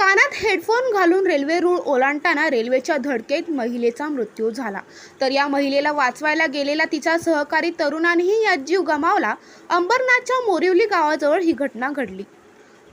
कानात हेडफोन घालून रेल्वे रूळ ओलांडताना रेल्वेच्या धडकेत महिलेचा मृत्यू झाला. तर या महिलेला वाचवायला गेलेला तिचा सहकारी तरुणानेही यात जीव गमावला. अंबरनाथच्या मोरिवली गावाजवळ ही घटना घडली.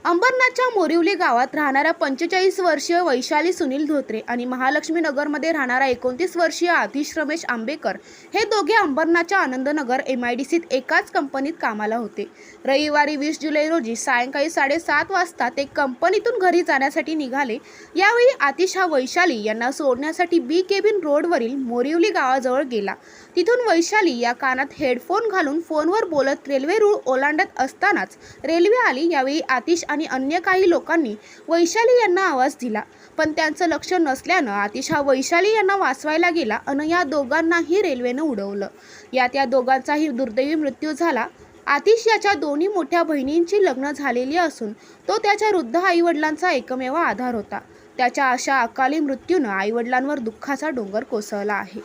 अंबरनाथच्या मोरिवली गावात राहणाऱ्या पंचेचाळीस वर्षीय वैशाली सुनील धोत्रे आणि महालक्ष्मी नगरमध्ये राहणारा एकोणतीस वर्षीय आतिश रमेश आंबेकर हे दोघे अंबरनाथच्या आनंदनगर एम आय डी सीत एकाच कंपनीत कामाला होते. रविवारी वीस जुलै रोजी सायंकाळी साडेसात वाजता ते कंपनीतून घरी जाण्यासाठी निघाले. यावेळी आतिश हा वैशाली यांना सोडण्यासाठी बी केबिन रोडवरील मोरिवली गावाजवळ गेला. तिथून वैशाली या कानात हेडफोन घालून फोनवर बोलत रेल्वे रूळ ओलांडत असतानाच रेल्वे आली. यावेळी आतिश आणि अन्य काही लोकांनी वैशाली यांना आवाज दिला. पण त्यांचं लक्ष नसल्यानं आतिश हा वैशाली यांना वाचवायला गेला आणि या दोघांनाही रेल्वेनं उडवलं. यात या दोघांचाही दुर्दैवी मृत्यू झाला. आतिश याच्या दोन्ही मोठ्या बहिणींची लग्न झालेली असून तो त्याच्या वृद्ध आईवडिलांचा एकमेव आधार होता. त्याच्या अशा अकाली मृत्यूनं आईवडिलांवर दुःखाचा डोंगर कोसळला आहे.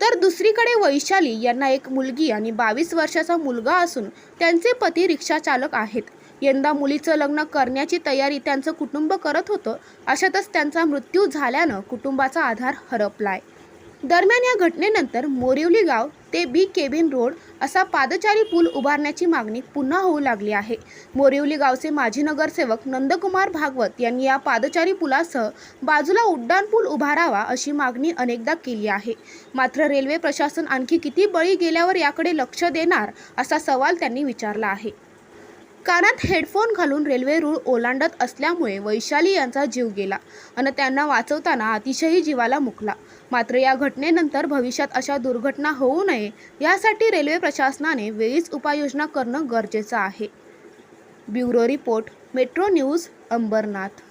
तर दुसरीकडे वैशाली यांना एक मुलगी आणि बावीस वर्षाचा मुलगा असून त्यांचे पती रिक्षाचालक आहेत. यंदा मुलीचं लग्न करण्याची तयारी त्यांचं कुटुंब करत होतं. अशातच त्यांचा मृत्यू झाल्यानं कुटुंबाचा आधार हरपलाय. दरम्यान या घटनेनंतर मोरिवली गाव ते बी केबिन रोड असा पादचारी पूल उभारण्याची मागणी पुन्हा होऊ लागली आहे. मोरिवली गावचे माजी नगरसेवक नंदकुमार भागवत यांनी या पादचारी पुलासह बाजूला उड्डाण पूल उभारावा अशी मागणी अनेकदा केली आहे. मात्र रेल्वे प्रशासन आणखी किती बळी गेल्यावर याकडे लक्ष देणार असा सवाल त्यांनी विचारला आहे. कानात हेडफोन घालून रेल्वे रूळ ओलांडत असल्यामुळे वैशाली यांचा जीव गेला आणि त्यांना वाचवताना अतिशय जीवाला मुकला. मात्र या घटनेनंतर भविष्यात अशा दुर्घटना होऊ नये यासाठी रेल्वे प्रशासनाने वेळीच उपाययोजना करणं गरजेचं आहे. Bureau report metro news Ambernath.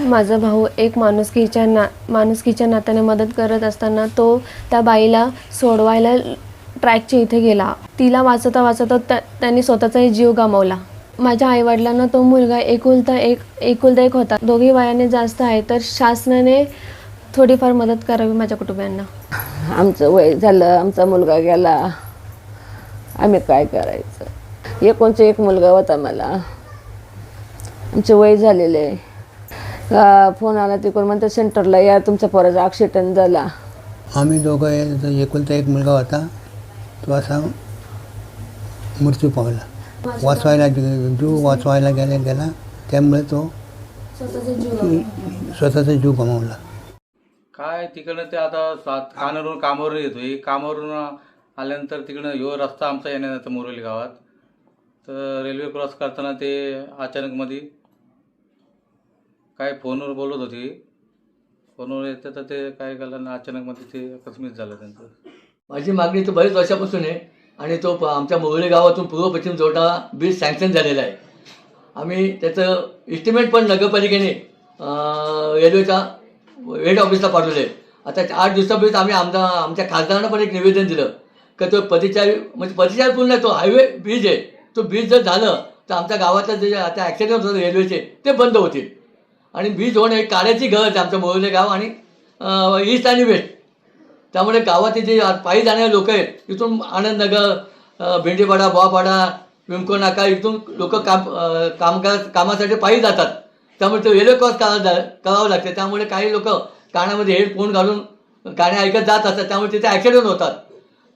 माझा भाऊ एक माणुसकीच्या ना माणुसकीच्या नात्याने मदत करत असताना तो त्या बाईला सोडवायला ट्रॅकच्या इथे गेला. तिला वाचवता वाचवता त्या त्यांनी स्वतःचाही जीव गमावला. माझ्या आईवडिलांना तो मुलगा एकुलता एक एकुलता एक होता. दोघी वयाने जास्त आहे तर शासनाने थोडीफार मदत करावी माझ्या कुटुंबियांना. आमचं वय झालं आमचा मुलगा गेला. आम्ही काय करायचं? एकोणचा एक मुलगा होता मला. आमचे वय झालेले. का फोन आला तिकडून म्हणते सेंटरला या तुमच्या पोराचा ॲक्सिडेंट झाला. आम्ही दोघं आहे, तर एकुलता एक मुलगा होता. तो असा मृत्यू पावला. वाचवायला जीव वाचवायला गेला गेला त्यामुळे तो स्वतःचा जीव गमावला. काय तिकडनं ते आता सात कानावरून कामावरून येतोय. कामावरून आल्यानंतर तिकडनं ह्यो रस्ता आमचा येण्याचा मोरोली गावात. तर रेल्वे क्रॉस करताना ते अचानक मध्ये काय फोनवर बोलत होती. फोनवर येतं तर ते काय केलं ना अचानक मध्ये ते अकस्मित झालं त्यांचं. माझी मागणी तर बरेच वर्षापासून आहे. आणि तो प- आमच्या मोहळे गावातून पूर्व पश्चिम जोडा ब्रिज सँक्शन झालेला आहे. आम्ही त्याचं इस्टिमेट पण नगरपालिकेने रेल्वेच्या हेड ऑफिसला पाठवलं. आहे आता आठ दिवसापूर्वीच आम्ही आमचा आमच्या खासदारांना पण एक निवेदन दिलं. का तो पतिचारी म्हणजे पतिचारी पूर्ण तो हायवे ब्रिज आहे. तो ब्रिज जर झालं तर आमच्या गावातलं जे आता ॲक्सिडेंट होतं रेल्वेचे ते बंद होतील. आणि ब्रिज होणं एक काळ्याची गरज आहे आमचं मोहले गाव आणि ईस्ट आणि वेस्ट त्यामुळे गावातील जे पायी जाणारे लोक आहेत इथून आनंदनगर भेंडीपाडा बोवापाडा विमको नाका इथून लोक काम कामकाज कामासाठी पायी जातात. त्यामुळे ते रेल्वे क्रॉस करावं करावं लागते. त्यामुळे काही लोक कानामध्ये हेडफोन घालून गाणे ऐकत जात असतात. त्यामुळे तिथे ॲक्सिडेंट होतात.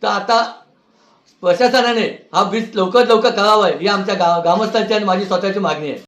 तर आता प्रशासनाने हा ब्रिज लवकरात लवकर करावा ही आमच्या गा ग्रामस्थांची आणि माझी स्वतःची मागणी आहे.